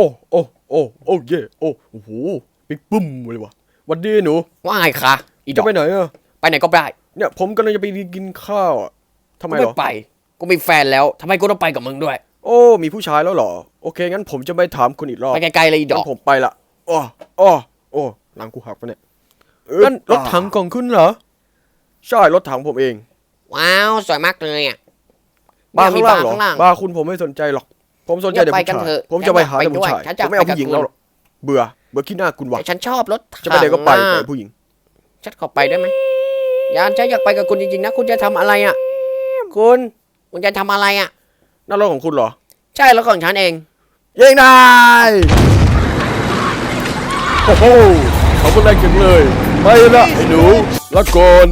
อ้โอ้โอ้โอ้เย่โอ้โอ้โหปิ๊กปุ้มเลยวะหวันดีหนูว่าไงคะอีดจะอกไปไหนอะไปไหนก็ได้เนี่ยผมกำลังจะไปกินข้าวอะทำไมกูเหรไม่อ ไปกูมีแฟนแล้วทำไมกูต้องไปกับมึงด้วย โอ้มีผู้ชายแล้วเหรอ โอเค งั้นผมจะไปถามคุณอีกรอบไปไกลๆเลยอีดงั้อก นผมไปละอ้ออ้อโอ้หลังกูหักปะเนี่ยนั่นรถถังของคุณเหรอ ใช่รถถังผมเองว้าว สวยมากเลยอะบ้าเนี่ยมีข้างล่างเหรอบ้านข้างล่าง บ้าคุณผมไม่สนใจหรอก ผมสนใจแต่ไปผู้กันชายเถอะผมจะไปหาฉัแต่นอยากไปผู้ชายด้วยฉันจะผมไม่เอาไปกับผู้หญิงคุณแล้วหรอกเบื่อ เบื่อขี้หน้าคุณว่ะแต่ฉันชอบรถจะไปไหนก็ไปถังแต่อะผู้หญิง ฉันขอไปได้ไหมยานฉันอยากไปกับคุณจริงๆนะ คุณจะทำอะไรอะ คุณ คุณจะทำอะไรอะนั่นรถของคุณเหรอ ใช่รถของฉันเองยิงนายโอ้โหขอบคุณแรงจังเลย ไปละไอ้หนูละก่อน